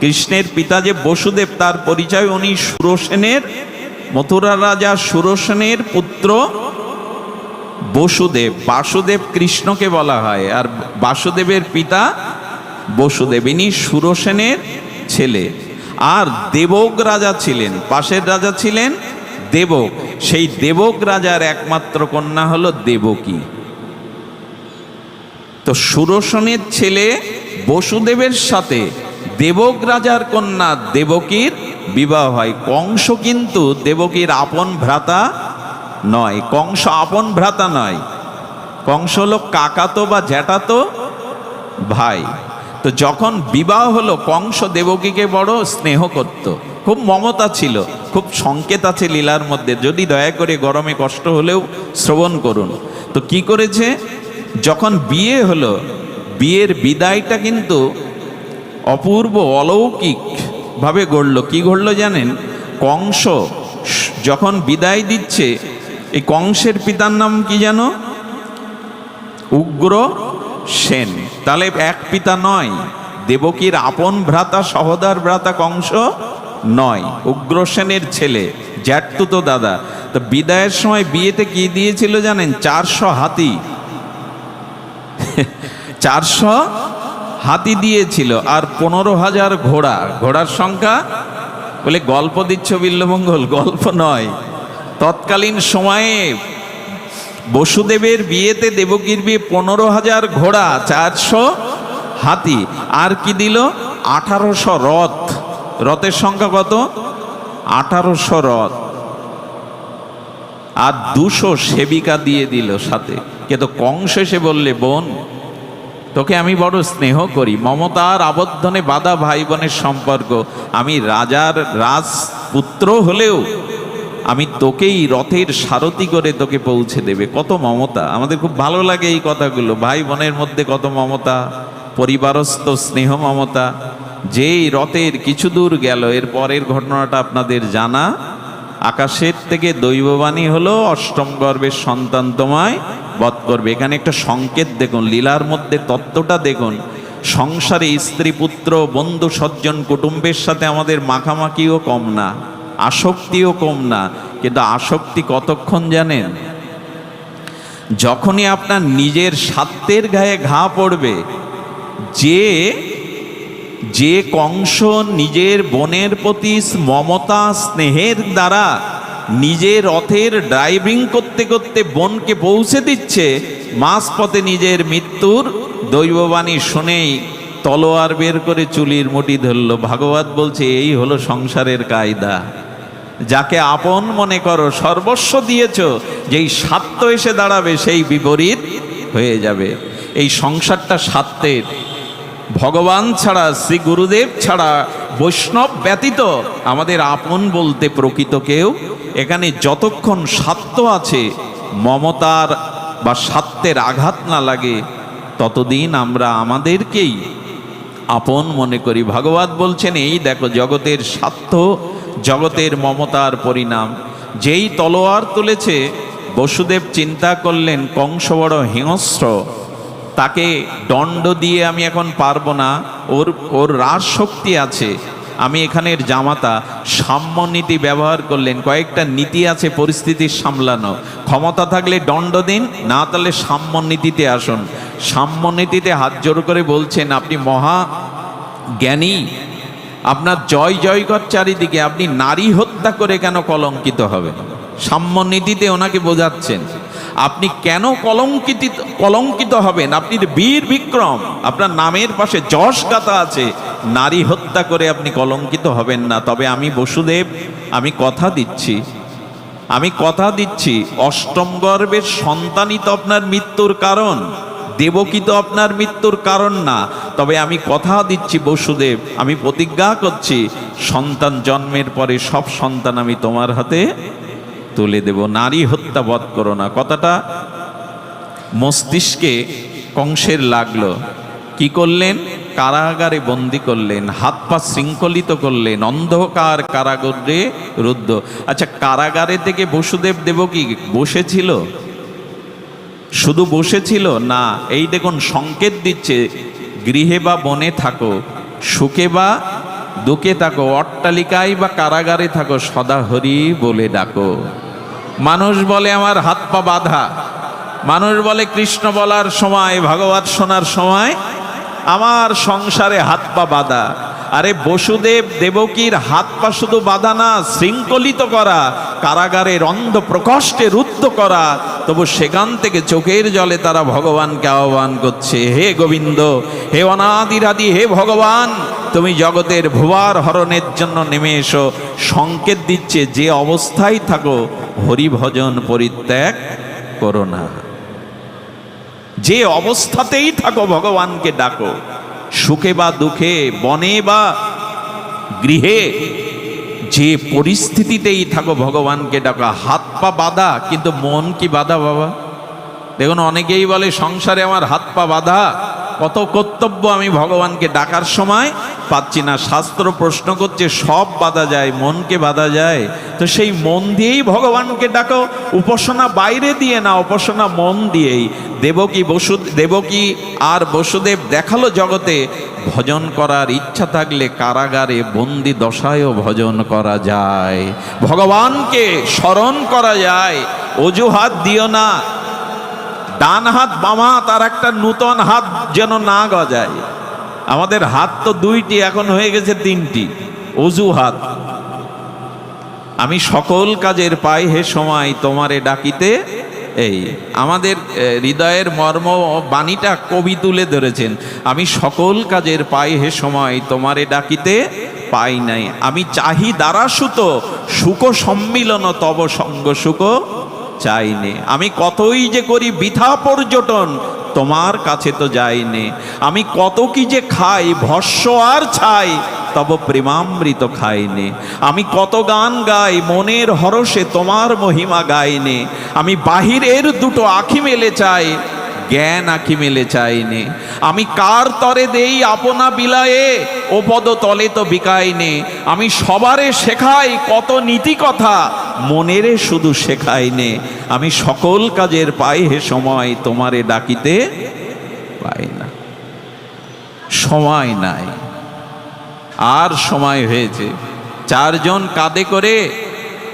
কৃষ্ণের পিতা যে বসুদেব, তার পরিচয় উনি সুরসেনের, মথুরা রাজা সুরসেনের পুত্র বসুদেব। বাসুদেব কৃষ্ণকে বলা হয়, আর বাসুদেবের পিতা বসুদেব। ইনি সুরসেনের ছেলে। আর দেবক রাজা ছিলেন, পাশের রাজা ছিলেন দেবক। সেই দেবক রাজার একমাত্র কন্যা হলো দেবকী। তো সুরসনের ছেলে বসুদেবের সাথে দেবক রাজার কন্যা দেবকীর বিবাহ হয়। কংস কিন্তু দেবকীর আপন ভ্রাতা নয়, কংস আপন ভ্রাতা নয়। কংস হলো কাকাতো বা জ্যাঠাতো ভাই। তো যখন বিবাহ হলো, কংস দেবকীকে বড় স্নেহ করত। খুব মমতা ছিল, খুব সংকেত আছে লীলার মধ্যে। যদি দয়া করে গরমে কষ্ট হলেও শ্রবণ করুন। তো কি করেছে? যখন বিয়ে হলো, বিয়ের বিদায়টা কিন্তু অপূর্ব অলৌকিক ভাবে গড়ল। কি ঘটলো জানেন? কংস যখন বিদায় দিচ্ছে, এই কংসের পিতার নাম কি যেন? উগ্র সেন। তাহলে এক পিতা নয়, দেবকীর আপন ভ্রাতা, সহদার ভ্রাতা কংস নয় উগ্রসেনের ছেলে, জ্যাঠতুতো দাদা। তো বিদায়ের সময় বিয়েতে কি দিয়েছিল জানেন? চারশো হাতি। চারশো হাতি দিয়েছিল আর পনেরো হাজার ঘোড়া। ঘোড়ার সংখ্যা? বলে গল্প দিচ্ছ বিল্লমঙ্গল, গল্প নয়। তৎকালীন সময়ে বসুদেবের বিয়েতে দেবকীর বিয়ে পনেরো হাজার ঘোড়া, চারশো হাতি। আর কি দিল? আঠারোশো রথ। রথের সংখ্যা কত? আঠারোশো রথ। আর দুশো সেবিকা দিয়ে দিল সাথে। কিন্তু কংস এসে বললে, বোন তোকে আমি বড় স্নেহ করি। মমতার আবদ্ধনে বাধা ভাই বোনের সম্পর্ক। আমি রাজার রাজ পুত্র হলেও আমি তোকেই রথের সারথি করে তোকে পৌঁছে দেবে। কত মমতা। আমাদের খুব ভালো লাগে এই কথাগুলো। ভাই বোনের মধ্যে কত মমতা। পরিবারস্থ স্নেহ মমতা। যেই রথের কিছু দূর গেল, এর পরের ঘটনাটা আপনাদের জানা। আকাশের থেকে দৈববাণী হলো, অষ্টম গর্ভের সন্তান তোমায় বধ করবে। এখানে একটা সংকেত দেখুন, লীলার মধ্যে তত্ত্বটা দেখুন। সংসারে স্ত্রী, পুত্র, বন্ধু, সজ্জন, কুটুম্বের সাথে আমাদের মাখামাখিও কম না, আসক্তিও কম না। কিন্তু আসক্তি কতক্ষণ জানেন? যখনই আপনার নিজের স্বার্থের গায়ে ঘা পড়বে, যে যে কংস নিজের বোনের প্রতি মমতা, স্নেহের দ্বারা নিজের রথের ড্রাইভিং করতে করতে বোনকে পৌঁছে দিচ্ছে। মাঝপথে নিজের মৃত্যুর দৈববাণী শুনেই তলোয়ার বের করে চুলির মুটি ধরল। ভাগবত বলছে, এই হলো সংসারের কায়দা। যাকে আপন মনে করো, সর্বস্ব দিয়েছ, যেই স্বার্থ এসে দাঁড়াবে, সেই বিপরীত হয়ে যাবে। এই সংসারটা স্বার্থের। ভগবান ছাড়া, শ্রী গুরুদেব ছাড়া বৈষ্ণব ব্যতীত আমাদের আপন বলতে প্রকৃত কেউ, এখানে যতক্ষণ স্বার্থ আছে, মমতার বা স্বার্থের আঘাত না লাগে, ততদিন আমরা আমাদেরকেই আপন মনে করি। ভাগবত বলছেন, এই দেখো, জগতের স্বার্থ জগতের মমতার পরিণাম। যেই তলোয়ার তুলেছে, বসুদেব চিন্তা করলেন, কংস বড় হিংস্র তাকে দণ্ড দিয়ে আমি এখন পারব না। ওর ওর রাজ শক্তি আছে। আমি এখানের জামাতা। সাম্য নীতি ব্যবহার করলেন। কয়েকটা নীতি আছে পরিস্থিতির সামলানো। ক্ষমতা থাকলে দণ্ড দিন, না তাহলে সাম্য নীতিতে আসুন। সাম্য নীতিতে হাত জোর করে বলছেন, আপনি মহা জ্ঞানী। আপনার জয় জয়কর চারিদিকে। আপনি নারী হত্যা করে কেন কলঙ্কিত হবেন? সাম্য নীতিতে ওনাকে বোঝাচ্ছেন। আপনি কেন কলঙ্কিত কলঙ্কিত হবেন? আপনি বীর বিক্রম, আপনার নামের পাশে যশ গাথা আছে, নারী হত্যা করে আপনি কলঙ্কিত হবেন না। তবে আমি বসুদেব, আমি কথা দিচ্ছি, আমি কথা দিচ্ছি, অষ্টম গর্ভের সন্তানই তো আপনার মৃত্যুর কারণ, দেবকী তো আপনার মৃত্যুর কারণ না। তবে আমি কথা দিচ্ছি বসুদেব, আমি প্রতিজ্ঞা করছি, সন্তান জন্মের পরে সব সন্তান আমি তোমার হাতে তুলে দেব, নারী হত্যা বধ করো না। কথাটা মস্তিষ্কে কংসের লাগল। কি করলেন? কারাগারে বন্দি করলেন, হাত পা শৃঙ্খলিত করলেন, অন্ধকার কারাগারে রুদ্ধ। আচ্ছা কারাগারে থেকে বসুদেব দেব কি বসেছিল? শুধু বসেছিল? না, এই দেখুন, সংকেত দিচ্ছে, গৃহে বা বনে থাকো, সুখে বা দুঃখে থাকো, অট্টালিকায় বা কারাগারে থাকো, সদা হরি বলে ডাকো। মানুষ বলে আমার হাত পা বাধা। মানুষ বলে কৃষ্ণ বলার সময়, ভাগবত শোনার সময়, আমার সংসারে হাত পা বাঁধা। আরে বসুদেব দেবকীর হাত পা শুধু বাঁধা না, শৃঙ্খলিত করা কারাগারের অন্ধ প্রকষ্টে রুদ্ধ করা, তবু সেখান থেকে চোখের জলে তারা ভগবানকে আহ্বান করছে, হে গোবিন্দ, হে অনাদিরাদি, হে ভগবান, তুমি জগতের ভুয়ার হরণের জন্য নেমে এসো, সংকেত দিচ্ছে যে অবস্থায় থাকো, হরিভজন পরিত্যাগ করো না। যে অবস্থাতেই থাকো, ভগবানকে ডাকো। সুখে বা দুঃখে, বনে বা গৃহে, যে পরিস্থিতিতেই থাকো, ভগবানকে ডাকা। হাত পা বাঁধা, কিন্তু মন কি বাধা বাবা? দেখুন, অনেকেই বলে, সংসারে আমার হাত পা বাঁধা। কত কর্তব্য আমি ভগবানকে ডাকার সময় পাচ্ছি না। শাস্ত্র প্রশ্ন করছে, সব বাধা যায়, মনকে বাধা যায়। তো সেই মন দিয়েই ভগবানকে ডাকো। উপাসনা বাইরে দিয়ে না, উপাসনা মন দিয়েই। দেবকী বসু দেবকী আর বসুদেব দেখাল জগতে। ভজন করার ইচ্ছা থাকলে কারাগারে বন্দি দশায়ও ভজন করা যায়। ভগবানকে স্মরণ করা যায়। অজুহাত দিও না। ডান হাত বাম হাত আর একটা নূতন হাত যেন না গজায়। আমাদের হাত তো দুইটি, এখন হয়ে গেছে তিনটি। অজু হাত আমি সকল কাজের পাই হে সময়, তোমারে ডাকিতে এই, আমাদের হৃদয়ের মর্ম বাণীটা কবি তুলে ধরেছেন। আমি সকল কাজের পাই হে সময়, তোমারে ডাকিতে পাই নাই। আমি চাহি দ্বারা সুত সুখ সম্মিলন, তব সঙ্গ সুখ চাইনে। আমি কতই যে করি বৃথা পর্যটন, তোমার কাছে তো যাইনে। আমি কত কি যে খাই, ভস্য আর ছাই, তব প্রেমামৃত খাইনে। আমি কত গান গাই, মনের হরসে তোমার মহিমা গাইনে। আমি বাহিরের দুটো আখি মেলে চাই জ্ঞান আখি মেলে চাইনে আমি কার তরে দেই আপনা বিলায়ে? ও পদ তলে তো বিকাইনে। আমি সবারে শেখাই কত নীতি কথা, মনেরে শুধু শেখাইনে। আমি সকল কাজের পাই হে সময় তোমারে ডাকিতে পাই না। সময় নাই। আর সময় হয়েছে। চারজন কাঁধে করে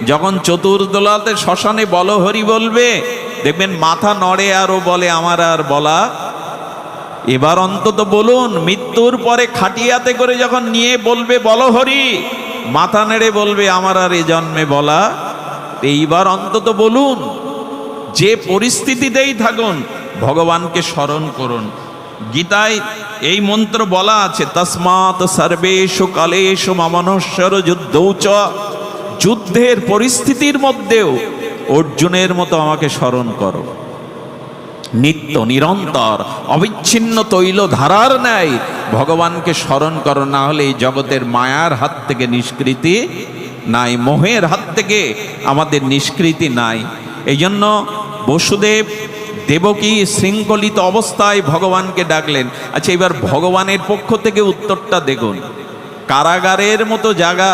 যখন চতুর্দোলাতে শ্মশানে বলহরি বলবে দেখবেন মাথা নড়ে আরও বলে, আমার আর বলা। এবার অন্তত বলুন, মৃত্যুর পরে খাটিয়াতে করে যখন নিয়ে বলবে, বলো হরি। মাথা নেড়ে বলবে, আমার আর এ জন্মে বলা। এইবার অন্তত বলুন, যে পরিস্থিতিতেই থাকুন, ভগবানকে স্মরণ করুন। গীতায় এই মন্ত্র বলা আছে, তসমাৎ সর্বেষু কালেষু মামনশ্বর যুদ্ধৌচ। যুদ্ধের পরিস্থিতির মধ্যেও অর্জুনের মতো আমাকে স্মরণ করো। নিত্য, নিরন্তর, অবিচ্ছিন্ন তৈল ধারার ন্যায় ভগবানকে স্মরণ করো, না হলে এই জগতের মায়ার হাত থেকে নিষ্কৃতি নাই, মোহের হাত থেকে আমাদের নিষ্কৃতি নাই। এই জন্য বসুদেব দেবকী শৃঙ্খলিত অবস্থায় ভগবানকে ডাকলেন। আচ্ছা এবার ভগবানের পক্ষ থেকে উত্তরটা দেখুন। কারাগারের মতো জায়গা।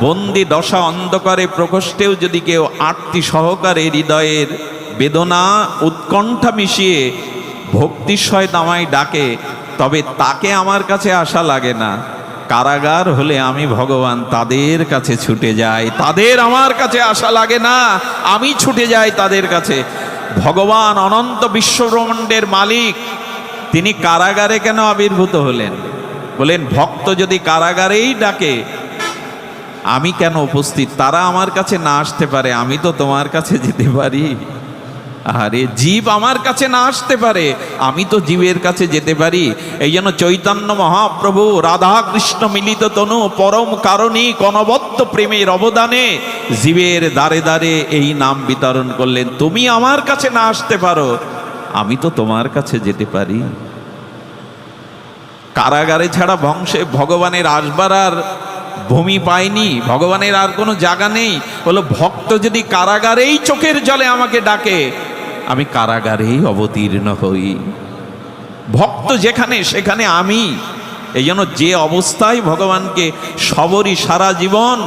বন্দি দশা অন্ধকারে প্রকোষ্ঠেও যদি কেউ আটটি সহকারে হৃদয়ের বেদনা উৎকণ্ঠা মিশিয়ে ভক্তিশয় দামায় ডাকে, তবে তাকে আমার কাছে আসা লাগে না। কারাগার হলে আমি ভগবান তাদের কাছে ছুটে যাই, তাদের আমার কাছে আসা লাগে না, আমি ছুটে যাই তাদের কাছে। ভগবান অনন্ত বিশ্বব্রহ্মাণ্ডের মালিক, তিনি কারাগারে কেন আবির্ভূত হলেন? বলেন, ভক্ত যদি কারাগারেই ডাকে আমি কেন উপস্থিত? তারা আমার কাছে না আসতে পারে, আমি তো তোমার কাছে যেতে পারি। আরে জীব আমার কাছে না আসতে পারে, আমি তো জীবের কাছে যেতে পারি। এই জন্য চৈতন্য মহাপ্রভু রাধা কৃষ্ণ মিলিত তনু, পরম কারণী কনবদ্ধ প্রেমের অবদানে জীবের দ্বারে দ্বারে এই নাম বিতরণ করলেন। তুমি আমার কাছে না আসতে পারো, আমি তো তোমার কাছে যেতে পারি। কারাগারে ছাড়া বংশে ভগবানের আসবার আর ভূমি পায়নি, ভগবানের আর কোনো জায়গা নেই। বলো, ভক্ত যদি কারাগারেই চোখের জলে আমাকে ডাকে, আমি কারাগারেই অবতীর্ণ হই। ভক্ত যেখানে, সেখানে আমি। এই জন্য যে অবস্থায় ভগবানকে সবরই সারা জীবন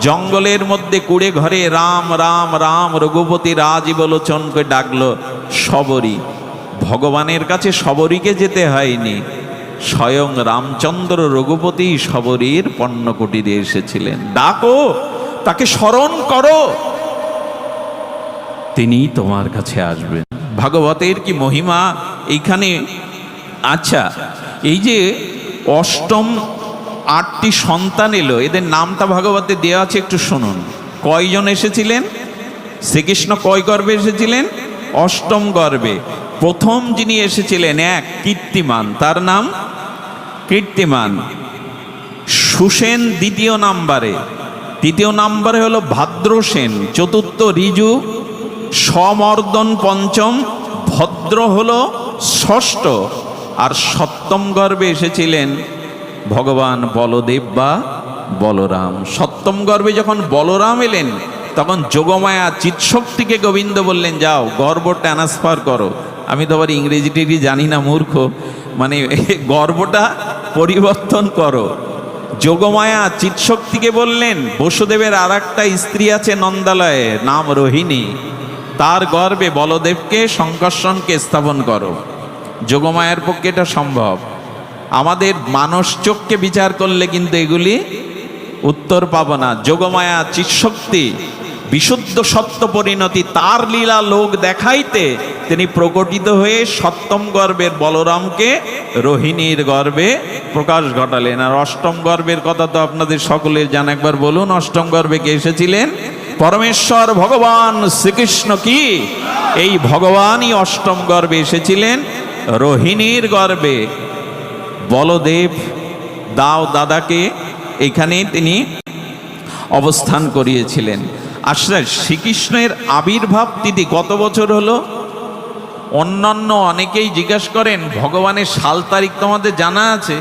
জঙ্গলের মধ্যে কুড়ে ঘরে রাম রাম রাম, রঘুপতি রাজীবলোচনকে ডাকলো, সবরই। ভগবানের কাছে সবরীকে যেতে হয়নি। স্বয়ং রামচন্দ্র রঘুপতি শবরীর পণ্যকুটিরে এসেছিলেন। ডাকো, তাকে স্মরণ করো। তিনি তোমার কাছে আসবেন। ভাগবতের কি মহিমা এইখানে? আচ্ছা এই যে অষ্টম আটটি সন্তান এলো, এদের নামটা ভাগবতে দেওয়া আছে, একটু শুনুন। কয়জন এসেছিলেন? শ্রীকৃষ্ণ কয় গর্বে এসেছিলেন? অষ্টম গর্ভে। প্রথম যিনি এসেছিলেন, এক কীর্তিমান, তার নাম? কীর্তিমান। সুসেন দ্বিতীয় নাম্বারে। তৃতীয় নাম্বারে হলো ভাদ্রসেন চতুর্থ রিজু, সমর্দন পঞ্চম, ভদ্র হলো ষষ্ঠ। আর সপ্তম গর্বে এসেছিলেন ভগবান বলদেব বা বলরাম। সপ্তম গর্বে যখন বলরাম এলেন, তখন যোগমায়া চিৎশক্তিকে গোবিন্দ বললেন, যাও গর্ব ট্রান্সফার করো। আমি তো আবার ইংরেজি জানি না, মূর্খ। মানে গর্বটা পরিবর্তন করো। যোগমায়া চিৎশক্তিকে বললেন, বসুদেবের আর একটা স্ত্রী আছে নন্দালয়ে, নাম রোহিণী। তার গর্বে বলদেবকে, সংকর্ষণকে স্থাপন করো। যোগমায়ার পক্ষে এটা সম্ভব। আমাদের মানস চোখকে বিচার করলে কিন্তু এগুলি উত্তর পাব না। যোগমায়া চিৎশক্তি বিশুদ্ধ সত্য পরিণতি তার লীলা লোক দেখাইতে তিনি প্রকটিত হয়ে সপ্তম গর্ভের বলরামকে রোহিণীর গর্ভে প্রকাশ ঘটালেন। আর অষ্টম গর্বের কথা তো আপনাদের সকলের জান। একবার বলুন, অষ্টম গর্ভে কে এসেছিলেন? পরমেশ্বর ভগবান শ্রীকৃষ্ণ কি? এই ভগবানই অষ্টম গর্বে এসেছিলেন রোহিণীর গর্ভে। বলদেব দাও দাদাকে এখানে তিনি অবস্থান করিয়েছিলেন। আসলে শ্রীকৃষ্ণের আবির্ভাব তিথি কত বছর হলো? অন্যান্য অনেকেই জিজ্ঞাসা করেন, ভগবানের সাল তারিখ তোমাদের জানা আছে?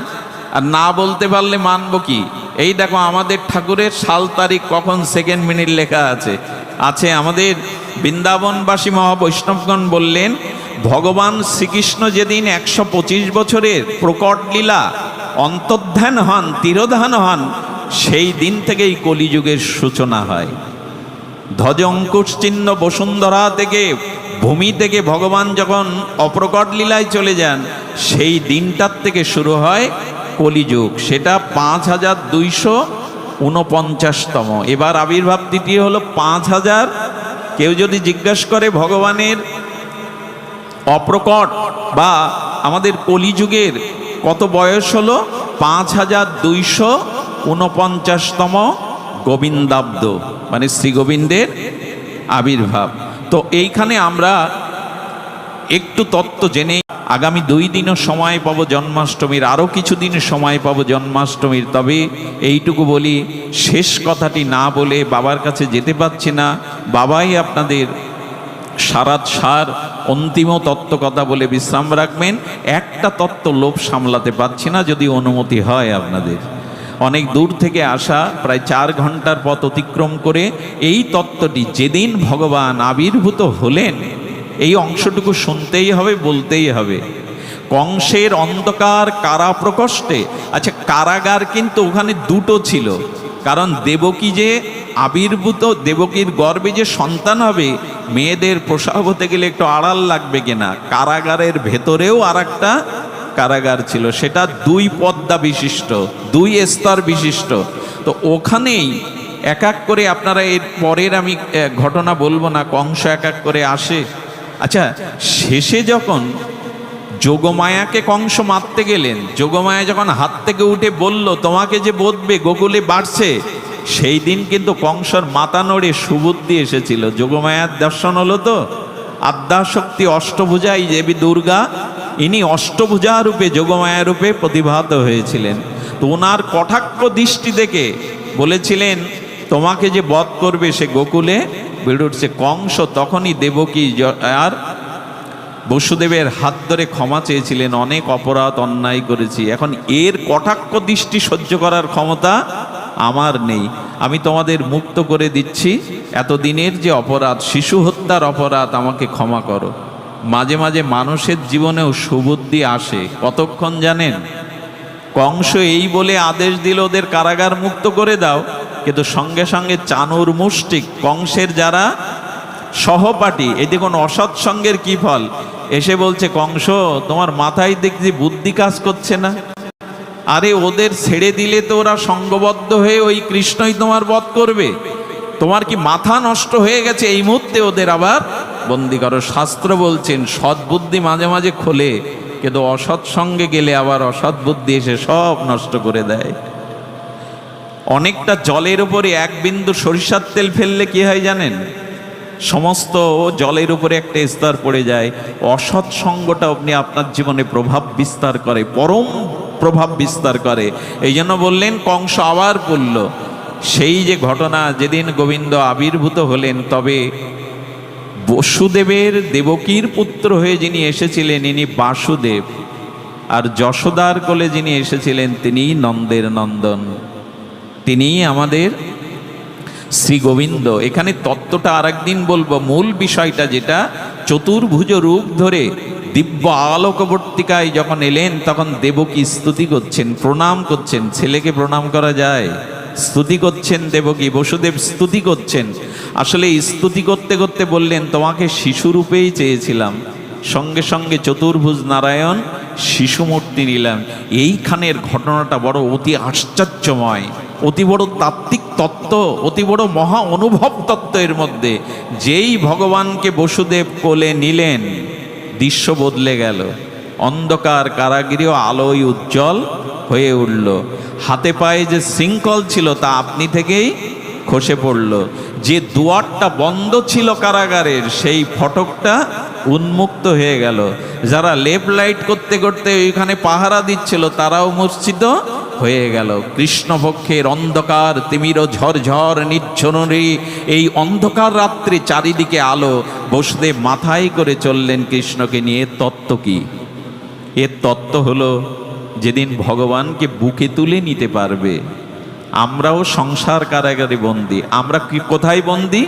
আর না বলতে পারলে মানব কি? এই দেখো, আমাদের ঠাকুরের সাল তারিখ কখন সেকেন্ড মিনিট লেখা আছে? আছে আমাদের বৃন্দাবনবাসী মহাবৈষ্ণবগণ বললেন, ভগবান শ্রীকৃষ্ণ যেদিন একশো পঁচিশ বছরের প্রকট লীলা, অন্তর্ধান হন, তিরোধান হন, সেই দিন থেকেই কলিযুগের সূচনা হয়। ধ্বজঙ্কুশ চিহ্ন বসুন্ধরা থেকে ভূমি থেকে ভগবান যখন অপ্রকট লীলায় চলে যান, সেই দিনটার থেকে শুরু হয় কলিযুগ। সেটা পাঁচ হাজার দুইশো উনপঞ্চাশতম এবার আবির্ভাব তিথি হলো পাঁচ হাজার। কেউ যদি জিজ্ঞাসা করে ভগবানের অপ্রকট বা আমাদের কলিযুগের কত বয়স হলো, পাঁচ হাজার দুইশো উনপঞ্চাশতম গোবিন্দাব্দ। মানে শ্রীগোবিন্দের আবির্ভাব। তো এইখানে আমরা একটু তত্ত্ব জেনে আগামী দুই দিনও সময় পাবো জন্মাষ্টমীর, আরও কিছু দিন সময় পাবো জন্মাষ্টমীর। তবে এইটুকু বলি, শেষ কথাটি না বলে বাবার কাছে যেতে পারছি না। বাবাই আপনাদের সারাত সার অন্তিম তত্ত্ব কথা বলে বিশ্রাম রাখবেন। একটা তত্ত্ব লোভ সামলাতে পারছি না, যদি অনুমতি হয় আপনাদের। অনেক দূর থেকে আসা প্রায় চার ঘণ্টার পথ অতিক্রম করে এই তত্ত্বটি যেদিন ভগবান আবির্ভূত হলেন, এই অংশটুকু শুনতেই হবে, বলতেই হবে। কংসের অন্ধকার কারা প্রকোষ্ঠে আচ্ছা কারাগার কিন্তু ওখানে দুটো ছিল। কারণ দেবকী যে আবির্ভূত, দেবকীর গর্বে যে সন্তান হবে, মেয়েদের প্রসাব হতে গেলে একটু আড়াল লাগবে কিনা? কারাগারের ভেতরেও আর একটা কারাগার ছিল, সেটা দুই পদ্মা বিশিষ্ট, দুই স্তর বিশিষ্ট। তো ওখানেই এক এক করে আপনারা এর পরের আমি ঘটনা বলব না, কংস এক এক করে আসে। আচ্ছা শেষে যখন যোগমায়াকে কংস মারতে গেলেন, যোগমায়া যখন হাত থেকে উঠে বলল, তোমাকে যে বদবে গোকুলে বাড়ছে। সেই দিন কিন্তু কংসর মাথা নড়ে সুবুদ্ধি এসেছিল। যোগমায়ার দর্শন হলো তো, আদ্যাশক্তি অষ্টভুজাই দেবী দুর্গা ইনি অষ্টভুজা রূপে, যোগমায়া রূপে প্রতিভাত হয়েছিলেন। তো ওনার কটাক্ষ দৃষ্টি দেখে বলেছিলেন, তোমাকে যে বধ করবে সে গোকুলে উঠছে কংস, তখনই দেবকী আর? বসুদেবের হাত ধরে ক্ষমা চেয়েছিলেন, অনেক অপরাধ অন্যায় করেছি। এখন এর কটাক্ষ দৃষ্টি সহ্য করার ক্ষমতা আমার নেই। আমি তোমাদের মুক্ত করে দিচ্ছি। এতদিনের যে অপরাধ, শিশু হত্যার অপরাধ, আমাকে ক্ষমা করো। মাঝে মাঝে মানুষের জীবনেও সুবুদ্ধি আসে। কতক্ষণ জানেন? কংস এই বলে আদেশ দিল ওদের কারাগার মুক্ত করে দাও, কিন্তু সঙ্গে সঙ্গে চানুর মুষ্টিক, কংসের যারা সহপাঠী এই দেখুন অসৎসঙ্গের কি ফল। এসে বলছে, কংস, তোমার মাথায় দেখছি বুদ্ধি কাজ করছে না। আরে ওদের ছেড়ে দিলে তো ওরা সঙ্গবদ্ধ হয়ে ওই কৃষ্ণই তোমার বধ করবে। তোমার কি মাথা নষ্ট হয়ে গেছে এই মুহূর্তে ওদের আবার বন্দি করো। শাস্ত্র বলছেন সৎবুদ্ধি মাঝে মাঝে খোলে, কিন্তু অসৎ সঙ্গে গেলে আবার অসৎ বুদ্ধি এসে সব নষ্ট করে দেয়। অনেকটা জলের উপরে এক বিন্দু সরিষার তেল ফেললে কি হয় জানেন? সমস্ত জলের উপরে একটা স্তর পড়ে যায়। অসৎ সঙ্গটা আপনি আপনার জীবনে প্রভাব বিস্তার করে, পরম প্রভাব বিস্তার করে। এই জন্য বললেন, কংস আবার পড়ল সেই যে ঘটনা, যেদিন গোবিন্দ আবির্ভূত হলেন, তবে বসুদেবের দেবকীর পুত্র হয়ে যিনি এসেছিলেন, ইনি বাসুদেব। আর যশোদার কোলে যিনি এসেছিলেন তিনি নন্দের নন্দন। তিনি আমাদের শ্রী গোবিন্দ। এখানে তত্ত্বটা আরেকদিন বলব। মূল বিষয়টা যেটা, চতুর্ভুজ রূপ ধরে দিব্য আলোকবর্তিকায় যখন এলেন, তখন দেবকী স্তুতি করছেন, প্রণাম করছেন। ছেলেকে প্রণাম করা যায়। স্তুতি করছেন দেবকী, বসুদেব স্তুতি করছেন। আসলে স্তুতি করতে করতে বললেন, তোমাকে শিশুরূপেই চেয়েছিলাম। সঙ্গে সঙ্গে চতুর্ভুজ নারায়ণ শিশুমূর্তি নিলাম এইখানের ঘটনাটা বড় অতি আশ্চর্যময়। অতি বড় তাত্ত্বিক তত্ত্ব, অতি বড় মহা অনুভব তত্ত্ব এর মধ্যে। যেই ভগবানকে বসুদেব কোলে নিলেন, দৃশ্য বদলে গেল। অন্ধকার কারাগৃহ আলোয় উজ্জ্বল হয়ে উঠল। হাতে পায়ে যে শৃঙ্খল ছিল তা আপনি থেকেই খসে পড়ল। যে দুয়ারটা বন্ধ ছিল কারাগারের, সেই ফটকটা উন্মুক্ত হয়ে গেল। যারা লেফট লাইট করতে করতে ওইখানে পাহারা দিচ্ছিল, তারাও মূর্ছিত হয়ে গেল। কৃষ্ণপক্ষের অন্ধকার, তিমির ঝরঝর নির্ঝরণী এই অন্ধকার রাত্রি চারিদিকে আলো। বসুদেব মাথায় করে চললেন কৃষ্ণকে নিয়ে, তত্ত্ব কি? এর তত্ত্ব হলো, যেদিন ভগবানকে বুকে তুলে নিতে পারবে, আমরাও সংসার কারাগারে বন্দি। আমরা কি কোথায় বন্দি?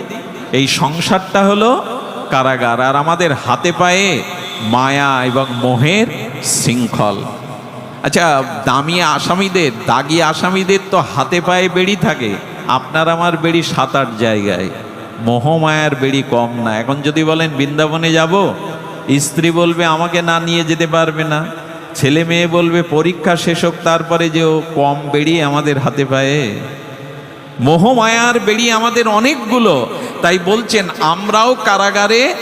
এই সংসারটা হলো কারাগার, আর আমাদের হাতে পায়ে মায়া এবং মোহের শৃঙ্খল। আচ্ছা দামি আসামিদের, দাগি আসামিদের তো হাতে পায়ে বেড়ি থাকে। আপনার আমার বেড়ি সাত আট জায়গায়। মোহমায়ার বেড়ি কম না। এখন যদি বলেন, বৃন্দাবনে যাব স্ত্রী বলবে, আমাকে না নিয়ে যেতে পারবে না। ছেলে মেয়ে বলবে, পরীক্ষা শেষ হোক, তারপরে যে ও কম বেড়ি আমাদের হাতে পায়ে। মোহমায়ার বেড়ি আমাদের অনেকগুলো। তাই বলছেন, আমরাও কারাগারে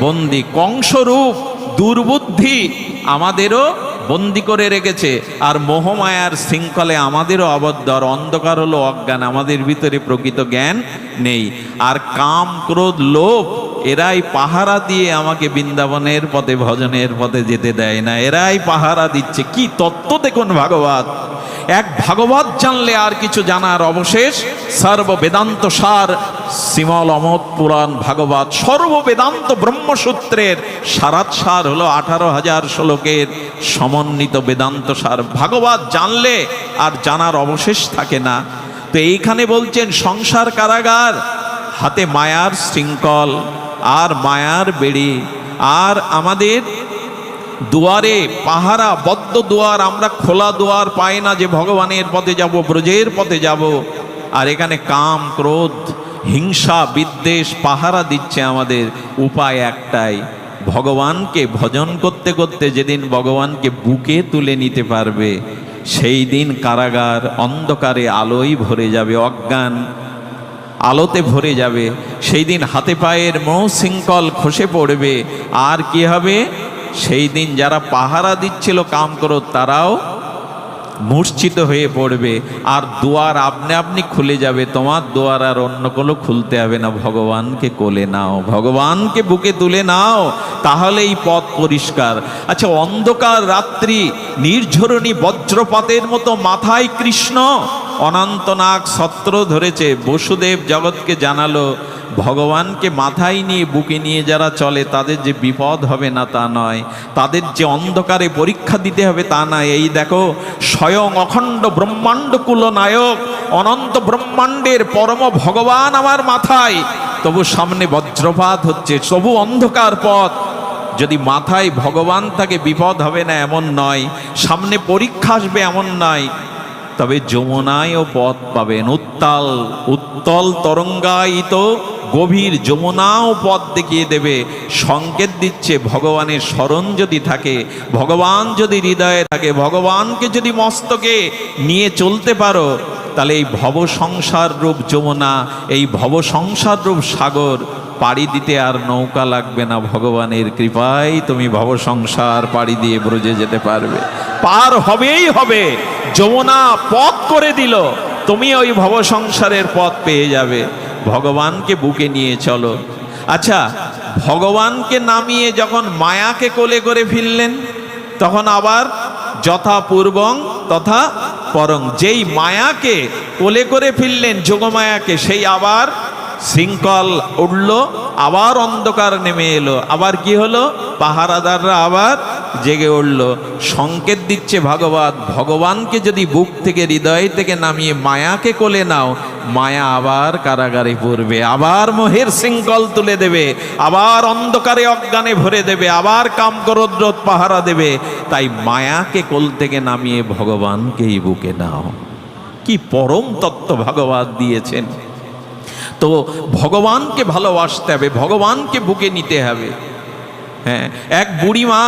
বন্দি, কংসরূপ, দুর্বুদ্ধি আমাদেরও বন্দি করে রেখেছে। আর মোহমায়ার শৃঙ্খলে আমাদেরও আবদ্ধ, আর অন্ধকার হলো অজ্ঞান, আমাদের ভিতরে প্রকৃত জ্ঞান নেই। আর কাম, ক্রোধ, লোভ এরাই পাহারা দিয়ে আমাকে বৃন্দাবনের পথে, ভজনের পথে যেতে দেয় না। এরাই পাহারা দিচ্ছে। কি তত্ত্ব দেখুন ভাগবত। এক ভাগবত জানলে আর কিছু জানার অবশেষ সর্ব বেদান্ত সার, শ্রীমল অমত পুরাণ ভাগবত সর্ব বেদান্ত ব্রহ্মসূত্রের সারাত সার হলো আঠারো হাজার শ্লোকের সমন্বিত বেদান্ত সার। ভাগবত জানলে আর জানার অবশেষ থাকে না। তো এইখানে বলছেন, সংসার কারাগার, হাতে মায়ার শৃঙ্খল। আর মায়ার বেড়ি, আর আমাদের দুয়ারে পাহারা, বদ্ধ দুয়ার, আমরা খোলা দুয়ার পাই না যে ভগবানের পথে যাব, ব্রজের পথে যাব। আর এখানে কাম, ক্রোধ, হিংসা, বিদ্বেষ, পাহারা দিচ্ছে আমাদের। উপায় একটাই, ভগবানকে ভজন করতে করতে যেদিন ভগবানকে বুকে তুলে নিতে পারবে, সেই দিন কারাগার অন্ধকারে আলোয় ভরে যাবে অজ্ঞান। আলোতে ভরে যাবে। সেই দিন হাতে পায়ের মোহ শৃঙ্খল খসে পড়বে। আর কি হবে? সেই দিন যারা পাহারা দিচ্ছিল কাম করো, তারাও মূর্ছিত হয়ে পড়বে। আর দুয়ার আপনি আপনি খুলে যাবে। তোমার দুয়ার আর অন্য কোনো খুলতে হবে না। ভগবানকে কোলে নাও। ভগবানকে বুকে তুলে নাও। তাহলে এই পথ পরিষ্কার। আচ্ছা অন্ধকার রাত্রি, নির্ঝরণী বজ্রপাতের মতো মাথায় কৃষ্ণ। অনন্তনাগ ছত্র ধরেছে। বসুদেব জগৎকে জানালো, ভগবানকে মাথায় নিয়ে বুকে নিয়ে যারা চলে, তাদের যে বিপদ হবে না তা নয়। তাদের যে অন্ধকারে পরীক্ষা দিতে হবে তা নয়। এই দেখো, স্বয়ং অখণ্ড ব্রহ্মাণ্ড কুল নায়ক অনন্ত ব্রহ্মাণ্ডের পরম ভগবান আমার মাথায়। তবু সামনে বজ্রপাত হচ্ছে, তবু অন্ধকার পথ। যদি মাথায় ভগবান থাকে বিপদ হবে না, এমন নয়। সামনে পরীক্ষা আসবে, এমন নয়। তবে যমুনায়ও পথ পাবেন উত্তাল, উত্তল তরঙ্গায়িত, গভীর যমুনাও পথ দেখিয়ে দেবে। সংকেত দিচ্ছে ভগবানের স্মরণ যদি থাকে, ভগবান যদি হৃদয়ে থাকে, ভগবানকে যদি মস্তকে নিয়ে চলতে পারো, তাহলে এই ভব সংসার রূপ যমুনা, এই ভব সংসার রূপ সাগর পাড়ি দিতে আর নৌকা লাগবে না ভগবানের কৃপায়। তুমি ভব সংসার পাড়ি দিয়ে ব্রজে যেতে পারবে। পার হবেই হবে। যমুনা পথ করে দিল। তুমি ওই ভব সংসারের পথ পেয়ে যাবে। ভগবানকে বুকে নিয়ে চলো। আচ্ছা ভগবানকে নামিয়ে যখন মায়াকে কোলে করে ফিরলেন, তখন আবার যথাপূর্বং তথা পরং। যেই মায়াকে কোলে করে ফিরলেন, যোগমায়াকে, সেই আবার শৃঙ্খল উঠল, আবার অন্ধকার নেমে এলো। আবার কি হলো? পাহারাদাররা আবার জেগে উঠল। সংকেত দিচ্ছে ভাগবত, ভগবানকে যদি বুক থেকে, হৃদয় থেকে নামিয়ে মায়াকে কোলে নাও, মায়া আবার কারাগারে পড়বে, আবার মোহের শৃঙ্খল তুলে দেবে, আবার অন্ধকারে অজ্ঞানে ভরে দেবে, আবার কামকরদ্রত পাহারা দেবে। তাই মায়াকে কোল থেকে নামিয়ে ভগবানকেই বুকে নাও। কি পরম তত্ত্ব ভগবান দিয়েছেন। তো ভগবানকে ভালোবাসতে হবে, ভগবানকে বুকে নিতে হবে। হ্যাঁ এক বুড়িমা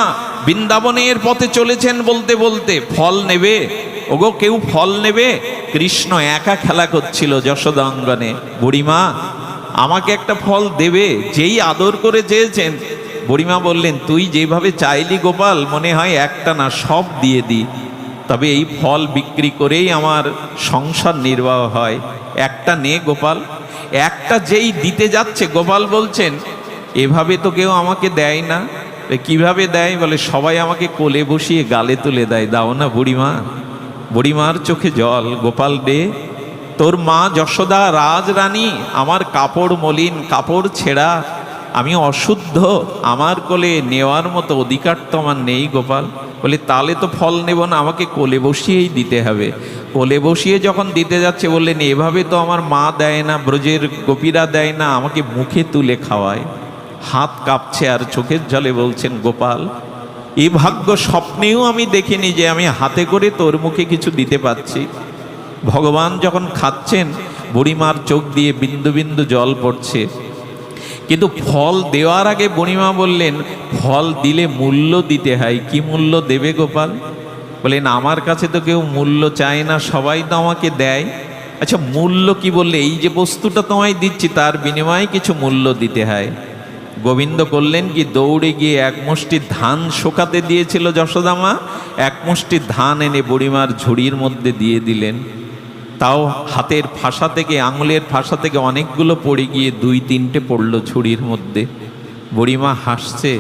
বৃন্দাবনের পথে চলেছেন বলতে বলতে ফল নেবে। ওগো, কেউ ফল নেবে? কৃষ্ণ একা খেলা করছিল যশোদা অঙ্গনে বুড়িমা, আমাকে একটা ফল দেবে, যেই আদর করে চেয়েছেন। বুড়িমা বললেন, তুই যেভাবে চাইলি গোপাল, মনে হয় একটা না সব দিয়ে দি তবে এই ফল বিক্রি করেই আমার সংসার নির্বাহ হয়। একটা নে গোপাল। একটা যেই দিতে যাচ্ছে, গোপাল বলছেন, এভাবে তো কেউ আমাকে দেয় না। কীভাবে দেয়? বলে, সবাই আমাকে কোলে বসিয়ে গালে তুলে দেয়। দাও না বুড়িমা, বুড়িমার চোখে জল, গোপাল দে। তোর মা যশোদা রাজরানী, আমার কাপড় মলিন, কাপড় ছেঁড়া। আমি অশুদ্ধ, আমার কোলে নেওয়ার মতো অধিকার তো আমার নেই গোপাল। বলে তাহলে তো ফল নেব না, আমাকে কোলে বসিয়েই দিতে হবে। কোলে বসিয়ে যখন দিতে যাচ্ছে বললেন এভাবে তো আমার মা দেয় না, ব্রজের গোপীরা দেয় না, আমাকে মুখে তুলে খাওয়ায়। হাত কাঁপছে আর চোখের জলে বলছেন, গোপাল এই ভাগ্য স্বপ্নেও আমি দেখিনি যে আমি হাতে করে তোর মুখে কিছু দিতে পারছি। ভগবান যখন খাচ্ছেন, বুড়িমার চোখ দিয়ে বিন্দু বিন্দু জল পড়ছে। কিন্তু ফল দেওয়ার আগে বুড়িমা বললেন, ফল দিলে মূল্য দিতে হয়, কি মূল্য দেবে গোপাল? বললেন আমার কাছে তো কেউ মূল্য চায় না, সবাই তো আমাকে দেয়। আচ্ছা মূল্য কি বললে? এই যে বস্তুটা তোমায় দিচ্ছি, তার বিনিময়ে কিছু মূল্য দিতে হয়। গোবিন্দ করলেন কি, দৌড়ে গিয়ে এক মুষ্টি ধান শোকাতে দিয়েছিল যশোদামা, এক মুষ্টি ধান এনে বুড়িমার ঝুড়ির মধ্যে দিয়ে দিলেন। তাও হাতের ফাঁসা থেকে, আঙুলের ফাঁসা থেকে অনেকগুলো পড়ে গিয়ে দুই তিনটে পড়ল ঝুড়ির মধ্যে। বুড়িমা হাসছে,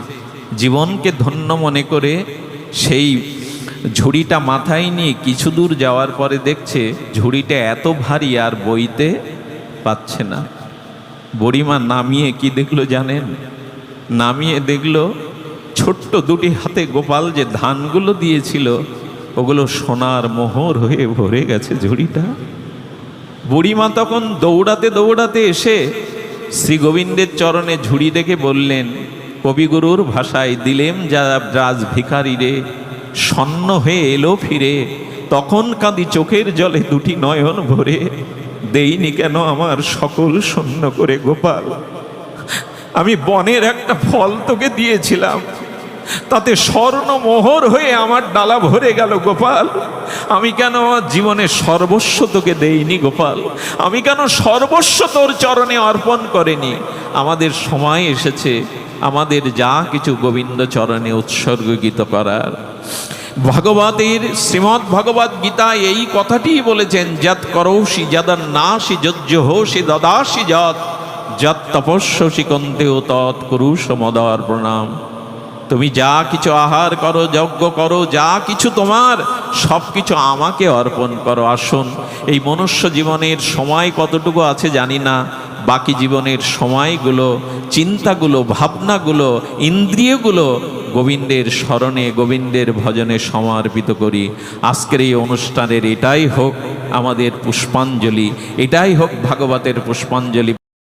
জীবনকে ধন্য মনে করে সেই ঝুড়িটা মাথায় নিয়ে কিছু দূর যাওয়ার পরে দেখছে ঝুড়িটা এত ভারী আর বইতে পাচ্ছে না। বুড়িমা নামিয়ে কি দেখল জানেন? নামিয়ে দেখল ছোট্ট দুটি হাতে গোপাল যে ধানগুলো দিয়েছিল, ওগুলো সোনার মোহর হয়ে ভরে গেছে ঝুড়িটা। বুড়িমা তখন দৌড়াতে দৌড়াতে এসে শ্রী গোবিন্দের চরণে ঝুড়ি দেখে বললেন, কবিগুরুর ভাষায় দিলেম যা রাজ ভিখারি রে সন্ন হয়ে এলো ফিরে। তখন কাঁদি চোখের জলে দুটি নয়ন ভরে। দেইনি কেন আমার সকল শূন্য করে গোপাল? আমি বনের একটা ফল তোকে দিয়েছিলাম। তাতে স্বর্ণ মোহর হয়ে আমার ডালা ভরে গেল গোপাল। আমি কেন আমার জীবনে সর্বস্ব তোকে দেইনি গোপাল? আমি কেন সর্বস্ব তোর চরণে অর্পণ করেনি? আমাদের সময় এসেছে। আমাদের যা কিছু গোবিন্দ চরণে উৎসর্গীত করার। ভাগবতের শ্রীমৎ ভগবত গীতা এই কথাটিই বলেছেন যত করৌষি যদন নাসি যজ্ঞ হোসি দদাসি যত যত তপস্যসি কন্তেও তৎ কুরুষ মদার প্রণাম তুমি যা কিছু আহার করো, যজ্ঞ করো, যা কিছু তোমার, সব কিছু আমাকে অর্পণ করো। আসুন, এই মনুষ্য জীবনের সময় কতটুকু আছে জানি না বাকি জীবনের সময়গুলো, চিন্তাগুলো, ভাবনাগুলো, ইন্দ্রিয়গুলো গোবিন্দের স্মরণে, গোবিন্দের ভজনে সমর্পিত করি। আজকের এই অনুষ্ঠানের এটাই হোক আমাদের পুষ্পাঞ্জলি, এটাই হোক ভাগবতের পুষ্পাঞ্জলি